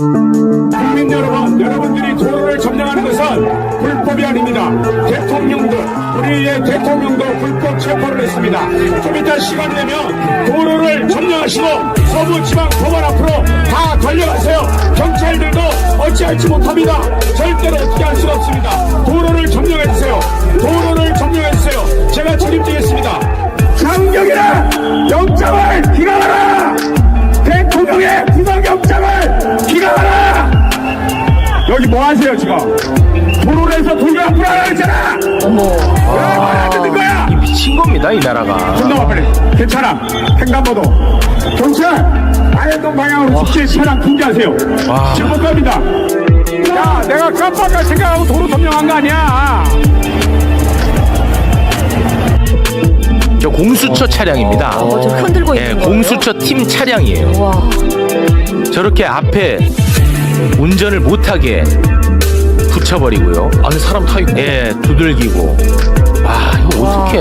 국민 여러분, 여러분들이 도로를 점령하는 것은 불법이 아닙니다. 대통령도, 우리의 대통령도 불법 체포를 했습니다. 좀 이따 시간이 되면 도로를 점령하시고 서부지방법원 앞으로 다 달려가세요. 경찰들도 어찌할지 못합니다. 절대로 어떻게 할 수가 없습니다. 대통령의 구속영장을 기각하라! 여기 뭐 하세요 지금? 도로에서 돌려 했잖아! 어머 왜 말안 듣는 거야? 미친 겁니다, 이 나라가. 좀 나와 빨리 괜찮아 횡단보도 경찰 아현동 방향으로 직진 차량 통제하세요 지금 못 갑니다 야 내가 깜빡할 생각하고 도로 점령한 거 아니야 공수처 차량입니다. 어, 저 흔들고 예, 있는 거예요? 공수처 팀 차량이에요. 와, 저렇게 앞에 운전을 못하게 붙여버리고요. 안에 사람 타 있고 예, 두들기고. 와,